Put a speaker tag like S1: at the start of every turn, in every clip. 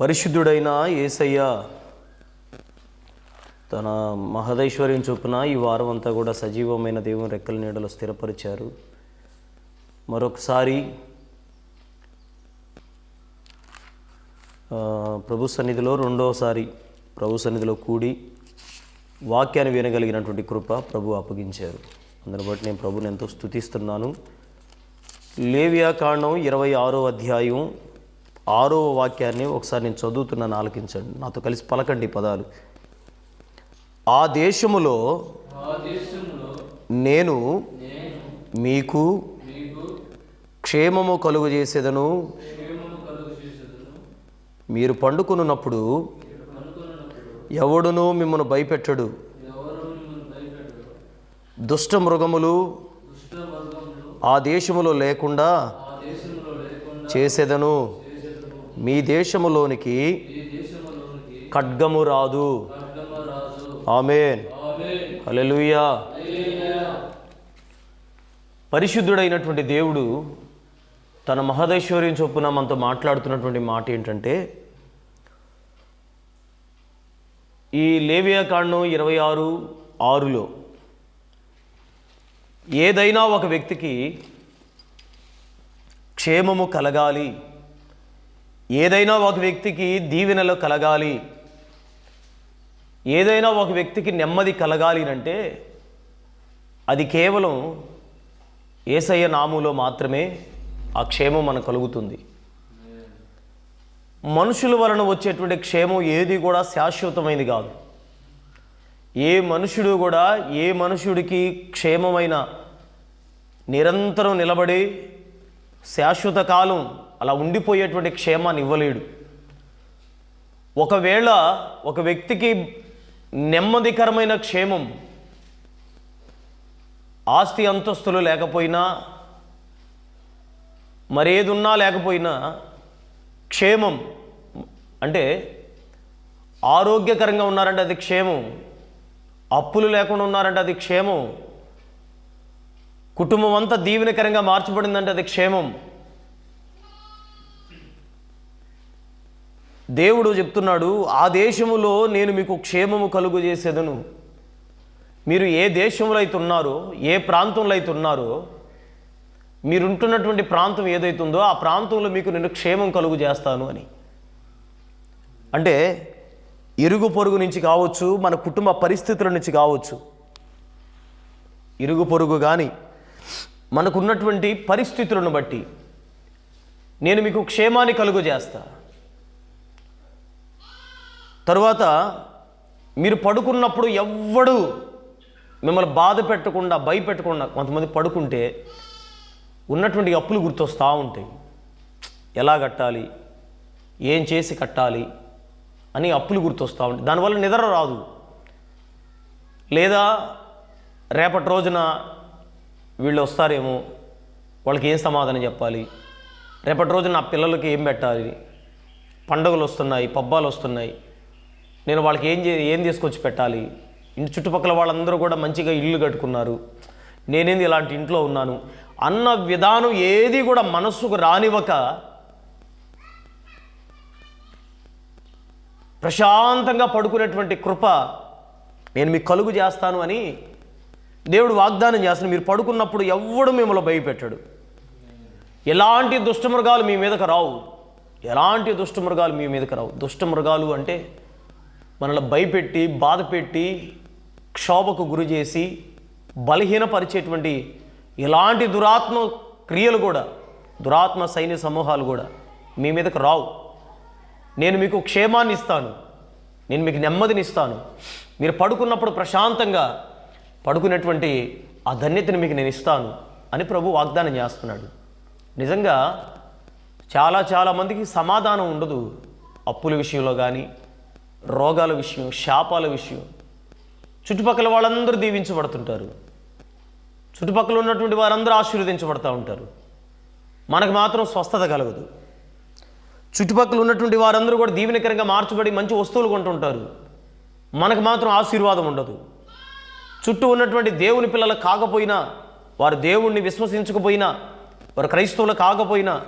S1: పరిశుద్ధుడైన ఏసయ్య తన మహదైశ్వర్యం చొప్పున ఈ వారం అంతా కూడా సజీవమైన దేవుని రెక్కల నీడలో స్థిరపరిచారు. మరొకసారి ప్రభు సన్నిధిలో రెండవసారి ప్రభు సన్నిధిలో కూడి వాక్యాన్ని వినగలిగినటువంటి కృప ప్రభు అప్పగించారు. అందుని బట్టి నేను ప్రభుని ఎంతో స్తుతిస్తున్నాను. లేవియా కాండం ఇరవై ఆరో అధ్యాయం ఆరో వాక్యాన్ని ఒకసారి నేను చదువుతున్నాను ఆలకించండి. నాతో కలిసి పలకండి పదాలు. ఆ దేశములో నేను మీకు క్షేమము కలుగు చేసేదను. మీరు పండుకొనున్నప్పుడు ఎవడునూ మిమ్మల్ని భయపెట్టడు. దుష్ట మృగములు ఆ దేశములో లేకుండా చేసేదను. మీ దేశములోనికి ఖడ్గము రాదు. ఆమెన్. అలెలుయా పరిశుద్ధుడైనటువంటి దేవుడు తన మహదైశ్వర్యం చొప్పున మనతో మాట్లాడుతున్నటువంటి మాట ఏంటంటే ఈ లేవియాకాండం ఇరవై ఆరు ఆరులో ఏదైనా ఒక వ్యక్తికి క్షేమము కలగాలి. ఏదైనా ఒక వ్యక్తికి దీవెనలు కలగాలి. ఏదైనా ఒక వ్యక్తికి నెమ్మది కలగాలి అంటే అది కేవలం ఏసయ్య నాములో మాత్రమే ఆ క్షేమం మనకు కలుగుతుంది. మనుషుల వలన వచ్చేటువంటి క్షేమం ఏది కూడా శాశ్వతమైనది కాదు. ఏ మనుషుడు కూడా ఏ మనుషుడికి క్షేమమైన నిరంతరం నిలబడి శాశ్వత కాలం అలా ఉండిపోయేటువంటి క్షేమాన్ని ఇవ్వలేడు. ఒకవేళ ఒక వ్యక్తికి నెమ్మదికరమైన క్షేమం ఆస్తి అంతస్తులు లేకపోయినా మరేదున్నా లేకపోయినా క్షేమం అంటే ఆరోగ్యకరంగా ఉన్నారంటే అది క్షేమం అప్పులు లేకుండా ఉన్నారంటే అది క్షేమం కుటుంబం అంతా దీవెనకరంగా మార్చబడిందంటే అది క్షేమం దేవుడు చెప్తున్నాడు ఆ దేశములో నేను మీకు క్షేమము కలుగు చేసేదను మీరు ఏ దేశంలో అయితే ఉన్నారో ఏ ప్రాంతంలో అయితే ఉన్నారో మీరుంటున్నటువంటి ప్రాంతం ఏదైతే ఉందో ఆ ప్రాంతంలో మీకు నేను క్షేమం కలుగు చేస్తాను అని. అంటే ఇరుగు పొరుగు నుంచి కావచ్చు మన కుటుంబ పరిస్థితుల నుంచి కావచ్చు. ఇరుగు పొరుగు కానీ మనకున్నటువంటి పరిస్థితులను బట్టి నేను మీకు క్షేమాన్ని కలుగు చేస్తాను తరువాత మీరు పడుకున్నప్పుడు ఎవ్వడు మిమ్మల్ని బాధ పెట్టకుండా భయపెట్టకుండా కొంతమంది పడుకుంటే ఉన్నటువంటి అప్పులు గుర్తొస్తూ ఉంటాయి. ఎలా కట్టాలి? ఏం చేసి కట్టాలి? అని అప్పులు గుర్తొస్తూ ఉంటాయి. దానివల్ల నిద్ర రాదు. లేదా రేపటి రోజున వీళ్ళు వస్తారేమో వాళ్ళకి ఏం సమాధానం చెప్పాలి? రేపటి రోజున నా పిల్లలకి ఏం పెట్టాలి? పండుగలు వస్తున్నాయి పబ్బాలు వస్తున్నాయి. నేను వాళ్ళకి ఏం చే ఏం తీసుకొచ్చి పెట్టాలి? ఇంటి చుట్టుపక్కల వాళ్ళందరూ కూడా మంచిగా ఇల్లు కట్టుకున్నారు. నేనేంది ఇలాంటి ఇంట్లో ఉన్నాను? అన్న విధానం ఏది కూడా మనస్సుకు రానివ్వక ప్రశాంతంగా పడుకునేటువంటి కృప నేను మీకు కలుగు చేస్తాను అని దేవుడు వాగ్దానం చేస్తాను మీరు పడుకున్నప్పుడు ఎవ్వడు మిమ్మల్ని భయపెట్టాడు. ఎలాంటి దుష్టమృగాలు మీ మీదకి రావు. ఎలాంటి దుష్టమృగాలు మీ మీదకి రావు. దుష్టమృగాలు అంటే మనల్ని భయపెట్టి బాధ పెట్టి క్షోభకు గురి చేసి బలహీనపరిచేటువంటి ఇలాంటి దురాత్మ క్రియలు కూడా దురాత్మ సైన్య సమూహాలు కూడా మీ మీదకు రావు. నేను మీకు క్షేమాన్ని ఇస్తాను. నేను మీకు నెమ్మదిని ఇస్తాను. మీరు పడుకున్నప్పుడు ప్రశాంతంగా పడుకునేటువంటి ఆ ధన్యతని మీకు నేను ఇస్తాను అని ప్రభు వాగ్దానం చేస్తున్నాడు. నిజంగా చాలా చాలామందికి సమాధానం ఉండదు అప్పుల విషయంలో కానీ రోగాల విషయం శాపాల విషయం. చుట్టుపక్కల వాళ్ళందరూ దీవించబడుతుంటారు. చుట్టుపక్కల ఉన్నటువంటి వారందరూ ఆశీర్వదించబడుతూ ఉంటారు. మనకు మాత్రం స్వస్థత కలగదు. చుట్టుపక్కల ఉన్నటువంటి వారందరూ కూడా దీవెనకరంగా మార్చబడి మంచి వస్తువులు కొంటుంటారు. మనకు మాత్రం ఆశీర్వాదం ఉండదు. చుట్టూ ఉన్నటువంటి దేవుని పిల్లలు కాకపోయినా వారు దేవుణ్ణి విశ్వసించకపోయినా వారు క్రైస్తవులు కాకపోయినా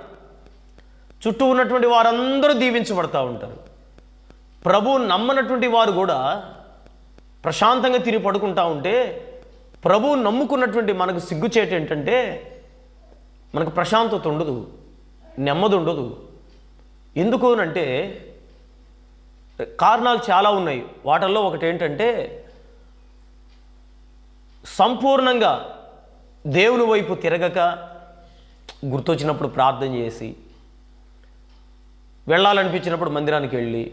S1: చుట్టూ ఉన్నటువంటి వారందరూ దీవించబడతా ఉంటారు. ప్రభు నమ్మనటువంటి వారు కూడా ప్రశాంతంగా తిని పడుకుంటా ఉంటే ప్రభు నమ్ముకున్నటువంటి మనకు సిగ్గుచేటు ఏంటంటే మనకు ప్రశాంతత ఉండదు నెమ్మది ఉండదు. ఎందుకు అంటే కారణాలు చాలా ఉన్నాయి. వాటిల్లో ఒకటి ఏంటంటే సంపూర్ణంగా దేవుని వైపు తిరగక గుర్తొచ్చినప్పుడు ప్రార్థన చేసి వెళ్ళాలనిపించినప్పుడు మందిరానికి వెళ్ళి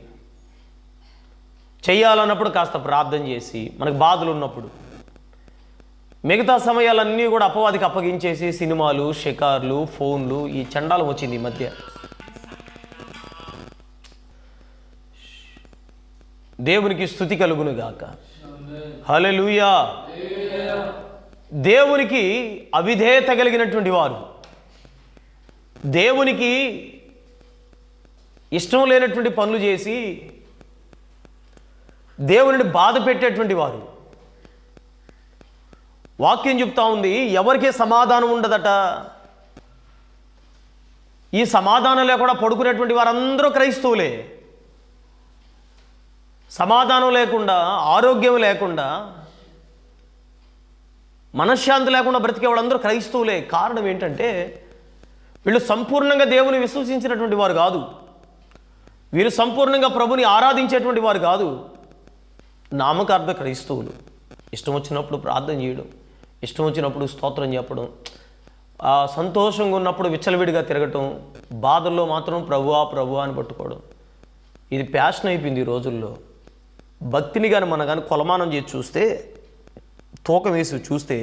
S1: చేయాలన్నప్పుడు కాస్త ప్రార్థన చేసి మనకు బాధలు ఉన్నప్పుడు. మిగతా సమయాలన్నీ కూడా అపవాదికి అప్పగించేసి సినిమాలు షికార్లు ఫోన్లు ఈ చండాలం వచ్చింది ఈ మధ్య. దేవునికి స్థుతి కలుగును గాక. హల్లెలూయా. దేవునికి అవిధేయత కలిగినటువంటి వారు. దేవునికి ఇష్టం లేనటువంటి పనులు చేసి దేవుని బాధ పెట్టేటువంటి వారు. వాక్యం చెప్తా ఉంది ఎవరికి సమాధానం ఉండదట. ఈ సమాధానం లేకుండా పడుకునేటువంటి వారందరూ క్రైస్తవులే. సమాధానం లేకుండా ఆరోగ్యం లేకుండా మనశ్శాంతి లేకుండా బ్రతికే వాళ్ళందరూ క్రైస్తవులే. కారణం ఏంటంటే వీళ్ళు సంపూర్ణంగా దేవుని విశ్వసించినటువంటి వారు కాదు. వీరు సంపూర్ణంగా ప్రభుని ఆరాధించేటువంటి వారు కాదు. నామకార్థ క్రైస్తవులు. ఇష్టం వచ్చినప్పుడు ప్రార్థన చేయడం ఇష్టం వచ్చినప్పుడు స్తోత్రం చెప్పడం సంతోషంగా ఉన్నప్పుడు విచ్చలవిడిగా తిరగటం బాధల్లో మాత్రం ప్రభువా ప్రభువా అని పట్టుకోవడం. ఇది ప్యాషన్ అయిపోయింది ఈ రోజుల్లో. భక్తిని కానీ మన కానీ కొలమానం చేసి చూస్తే తూకం వేసి చూస్తే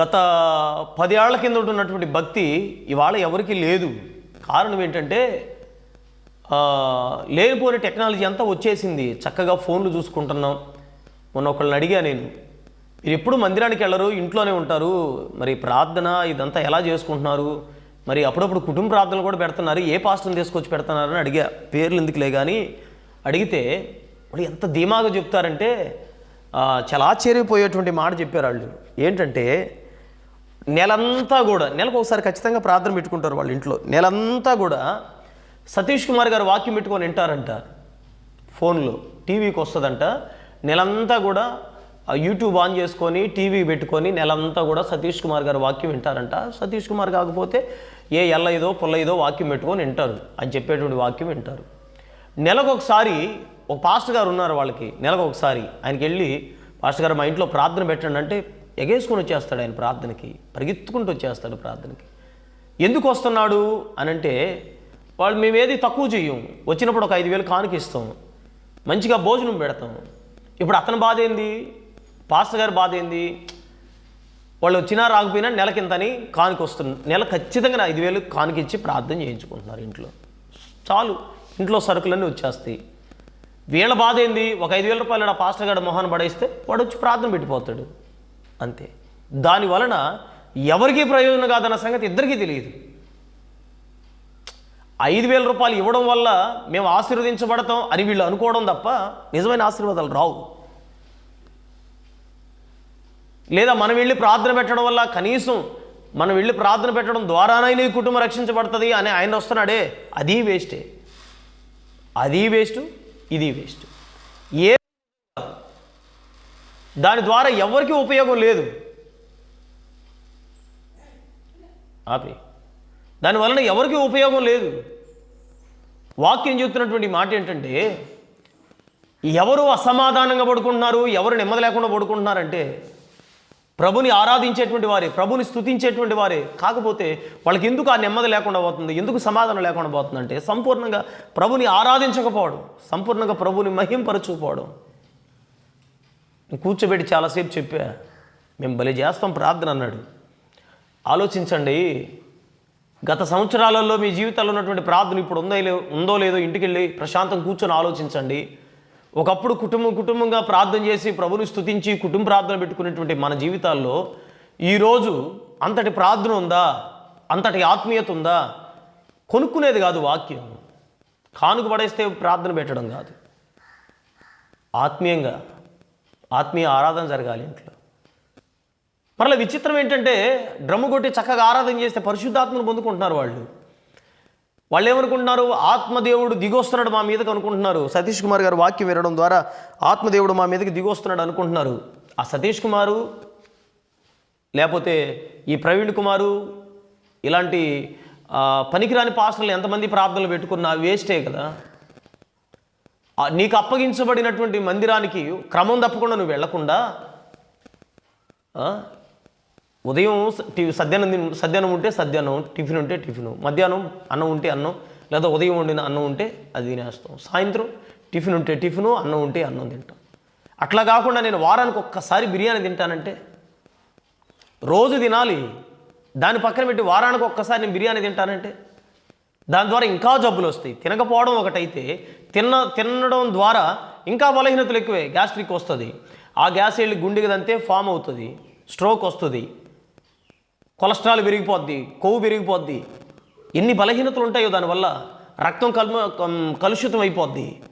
S1: గత పదేళ్ళ కింద ఉన్నటువంటి భక్తి ఇవాళ ఎవరికీ లేదు. కారణం ఏంటంటే లేనిపోని టెక్నాలజీ అంతా వచ్చేసింది. చక్కగా ఫోన్లు చూసుకుంటున్నాం. మొన్న ఒకళ్ళని అడిగా నేను మీరు ఎప్పుడు మందిరానికి వెళ్ళరు? ఇంట్లోనే ఉంటారు. మరి ప్రార్థన ఇదంతా ఎలా చేసుకుంటున్నారు? మరి అప్పుడప్పుడు కుటుంబ ప్రార్థనలు కూడా పెడుతున్నారు. ఏ పాస్టర్ని తీసుకొచ్చి పెడుతున్నారని అడిగా. పేర్లు ఎందుకులే కానీ అడిగితే వాళ్ళు ఎంత ధీమాగా చెప్తారంటే చాలా ఆశ్చర్యపోయేటువంటి మాట చెప్పారు వాళ్ళు. ఏంటంటే నెలంతా కూడా నెలకు ఒకసారి ఖచ్చితంగా ప్రార్థన పెట్టుకుంటారు వాళ్ళ ఇంట్లో. నెలంతా కూడా సతీష్ కుమార్ గారు వాక్యం పెట్టుకొని వింటారంట. ఫోన్లో టీవీకి వస్తుందంట. నెలంతా కూడా యూట్యూబ్ ఆన్ చేసుకొని టీవీ పెట్టుకొని నెలంతా కూడా సతీష్ కుమార్ గారు వాక్యం వింటారంట. సతీష్ కుమార్ కాకపోతే ఏ ఎల్లయ్యదో పుల్లయ్యదో వాక్యం పెట్టుకొని వింటారు. అని చెప్పేటువంటి వాక్యం వింటారు. నెలకొకసారి ఒక పాస్టర్ గారు ఉన్నారు వాళ్ళకి. నెలకొకసారి ఆయనకి వెళ్ళి పాస్టర్ గారు మా ఇంట్లో ప్రార్థన పెట్టండి అంటే ఎగేసుకొని వచ్చేస్తాడు ఆయన ప్రార్థనకి. పరిగెత్తుకుంటూ వచ్చేస్తాడు ప్రార్థనకి. ఎందుకు వస్తున్నాడు అనంటే వాళ్ళు మేము ఏది తక్కువ చేయం వచ్చినప్పుడు ఒక ఐదు వేలు కానుక ఇస్తాం. మంచిగా భోజనం పెడతాం. ఇప్పుడు అతని బాధ ఏంది? పాస్టర్ గారి బాధ ఏంది? వాళ్ళు వచ్చినా రాకపోయినా నెలకింతని కానుక వస్తుంది నెల ఖచ్చితంగా ఐదు వేలు కానుకిచ్చి ప్రార్థన చేయించుకుంటున్నారు ఇంట్లో. చాలు. ఇంట్లో సరుకులన్నీ వచ్చేస్తాయి. వీళ్ళ బాధ ఏంది? ఒక ఐదు వేల రూపాయలు ఆ పాస్టర్ గారు మొహాన్ని పడేస్తే వాడు వచ్చి ప్రార్థన పెట్టిపోతాడు. అంతే. దాని వలన ఎవరికీ ప్రయోజనం కాదన్న సంగతి ఇద్దరికీ తెలియదు. ఐదు వేల రూపాయలు ఇవ్వడం వల్ల మేము ఆశీర్వదించబడతాం అని వీళ్ళు అనుకోవడం తప్ప నిజమైన ఆశీర్వాదాలు రావు. లేదా మనం వెళ్ళి ప్రార్థన పెట్టడం వల్ల కనీసం మనం వెళ్ళి ప్రార్థన పెట్టడం ద్వారానైనా ఈ కుటుంబం రక్షించబడుతుంది అని ఆయన వస్తున్నాడే అది వేస్టే. అది వేస్ట్ ఇది వేస్ట్. ఏ దాని ద్వారా ఎవరికి ఉపయోగం లేదు. ఆపి దాని వలన ఎవరికి ఉపయోగం లేదు. వాక్యం చెప్తున్నటువంటి మాట ఏంటంటే ఎవరు అసమాధానంగా పడుకుంటున్నారు ఎవరు నెమ్మది లేకుండా పడుకుంటున్నారంటే ప్రభుని ఆరాధించేటువంటి వారే ప్రభుని స్తుతించేటువంటి వారే. కాకపోతే వాళ్ళకి ఎందుకు ఆ నెమ్మది లేకుండా పోతుంది ఎందుకు సమాధానం లేకుండా పోతుందంటే సంపూర్ణంగా ప్రభుని ఆరాధించకపోవడం సంపూర్ణంగా ప్రభుని మహింపరచుకోవడం కూర్చోబెట్టి చాలాసేపు చెప్పా మేము భలే చేస్తాం ప్రార్థన అన్నాడు. ఆలోచించండి గత సంవత్సరాలలో మీ జీవితంలో ఉన్నటువంటి ప్రార్థన ఇప్పుడు ఉందో లేదో ఉందో లేదో ఇంటికి వెళ్ళి ప్రశాంతం కూర్చొని ఆలోచించండి. ఒకప్పుడు కుటుంబం కుటుంబంగా ప్రార్థన చేసి ప్రభుని స్తుతించి కుటుంబ ప్రార్థన పెట్టుకునేటువంటి మన జీవితాల్లో ఈరోజు అంతటి ప్రార్థన ఉందా? అంతటి ఆత్మీయత ఉందా? కొనుక్కునేది కాదు వాక్యం. కానుక పడేస్తే ప్రార్థన పెట్టడం కాదు. ఆత్మీయంగా ఆత్మీయ ఆరాధన జరగాలి ఇంట్లో. మరలా విచిత్రం ఏంటంటే డ్రమ్ము కొట్టి చక్కగా ఆరాధన చేస్తే పరిశుద్ధాత్మను పొందుకుంటున్నారు వాళ్ళు. వాళ్ళు ఏమనుకుంటున్నారు ఆత్మదేవుడు దిగొస్తున్నాడు మా మీదకి అనుకుంటున్నారు. సతీష్ కుమార్ గారు వాక్యం వినడం ద్వారా ఆత్మదేవుడు మా మీదకి దిగొస్తున్నాడు అనుకుంటున్నారు. ఆ సతీష్ కుమారు లేకపోతే ఈ ప్రవీణ్ కుమారు ఇలాంటి పనికిరాని పాస్టర్లు ఎంతమంది ప్రార్థనలు పెట్టుకున్నా వేస్టే కదా. నీకు అప్పగించబడినటువంటి మందిరానికి క్రమం తప్పకుండా నువ్వు వెళ్ళకుండా ఉదయం స- టి- సద్యాన్నం సద్యాన్నం ఉంటే సద్యాన్నం టిఫిన్ ఉంటే టిఫిన్. మధ్యాహ్నం అన్నం ఉంటే అన్నం లేదా ఉదయం వండిన అన్నం ఉంటే అది తినేస్తాం. సాయంత్రం టిఫిన్ ఉంటే టిఫిను అన్నం ఉంటే అన్నం తింటాం. అట్లా కాకుండా నేను వారానికి ఒక్కసారి బిర్యానీ తింటానంటే రోజు తినాలి. దాని పక్కన పెట్టి వారానికి ఒక్కసారి నేను బిర్యానీ తింటానంటే దాని ద్వారా ఇంకా జబ్బులు వస్తాయి. తినకపోవడం ఒకటైతే తిన్న తినడం ద్వారా ఇంకా బలహీనతలు ఎక్కువే. గ్యాస్ట్రిక్ వస్తుంది. ఆ గ్యాస్ వెళ్ళి గుండెకి దంతే ఫామ్ అవుతుంది. స్ట్రోక్ వస్తుంది. కొలెస్ట్రాల్ పెరిగిపోద్ది కొవ్వు పెరిగిపోద్ది ఎన్ని బలహీనతలు ఉంటాయో దానివల్ల రక్తం కల్మ కలుషితం అయిపోద్ది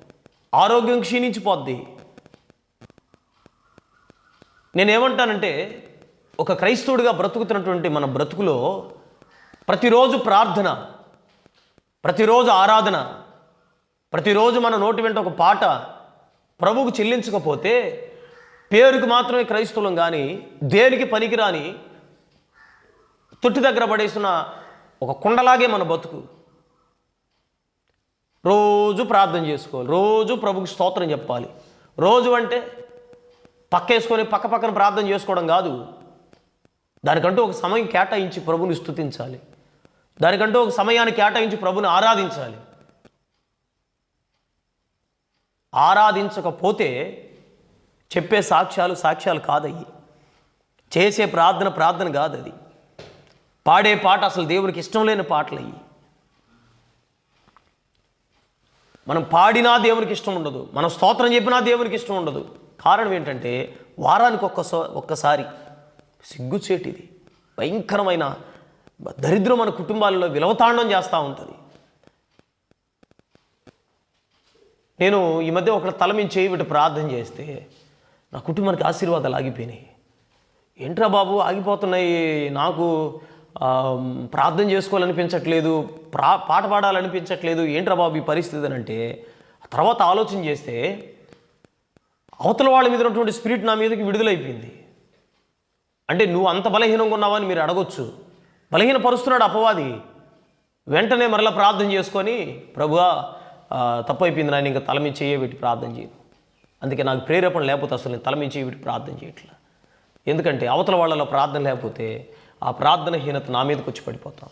S1: ఆరోగ్యం క్షీణించిపోద్ది. నేనేమంటానంటే ఒక క్రైస్తవుడిగా బ్రతుకుతున్నటువంటి మన బ్రతుకులో ప్రతిరోజు ప్రార్థన ప్రతిరోజు ఆరాధన ప్రతిరోజు మన నోటి వెంట ఒక పాట ప్రభువుకు చెల్లించకపోతే పేరుకు మాత్రమే క్రైస్తవులం కానీ దేనికి పనికిరాని తొట్టి దగ్గర పడేసిన ఒక కుండలాగే మన బతుకు. రోజు ప్రార్థన చేసుకోవాలి. రోజు ప్రభుకి స్తోత్రం చెప్పాలి. రోజు అంటే పక్కేసుకొని పక్క పక్కన ప్రార్థన చేసుకోవడం కాదు. దానికంటూ ఒక సమయం కేటాయించి ప్రభుని స్థుతించాలి దానికంటూ ఒక సమయాన్ని కేటాయించి ప్రభుని ఆరాధించాలి. ఆరాధించకపోతే చెప్పే సాక్ష్యాలు సాక్ష్యాలు కాదయ్యి. చేసే ప్రార్థన ప్రార్థన కాదది. పాడే పాట అసలు దేవునికి ఇష్టం లేని పాటలు అయ్యి. మనం పాడినా దేవునికి ఇష్టం ఉండదు. మనం స్తోత్రం చెప్పినా దేవునికి ఇష్టం ఉండదు. కారణం ఏంటంటే వారానికి ఒక్కసో ఒక్కసారి సిగ్గుచేటిది భయంకరమైన దరిద్రం మన కుటుంబాలలో విలవతాండం చేస్తూ ఉంటుంది. నేను ఈ మధ్య ఒకటి తల మీద చేయి ప్రార్థన చేస్తే నా కుటుంబానికి ఆశీర్వాదాలు ఆగిపోయినాయి. ఏంట్రా బాబు ఆగిపోతున్నాయి. నాకు ప్రార్థన చేసుకోవాలనిపించట్లేదు ప్రా పాట పాడాలనిపించట్లేదు ఏంట్రా బాబు ఈ పరిస్థితి అని అంటే తర్వాత ఆలోచన చేస్తే అవతల వాళ్ళ మీద ఉన్నటువంటి స్పిరిట్ నా మీదకి విడుదలైపోయింది. అంటే నువ్వు అంత బలహీనంగా ఉన్నావని మీరు అడగొచ్చు. బలహీనపరుస్తున్నాడు అపవాది. వెంటనే మరలా ప్రార్థన చేసుకొని ప్రభువా తప్పైపోయింది తప్పు నాయన ఇంకా తలమి చేయబెట్టి ప్రార్థన చేయను అందుకే నాకు ప్రేరేపణ లేకపోతే అసలు నేను తలమి చేయబెట్టి ప్రార్థన చేయట్లా. ఎందుకంటే అవతల వాళ్ళలో ప్రార్థన లేకపోతే ఆ ప్రార్థనహీనత నా మీదకి వచ్చి పడిపోతాం.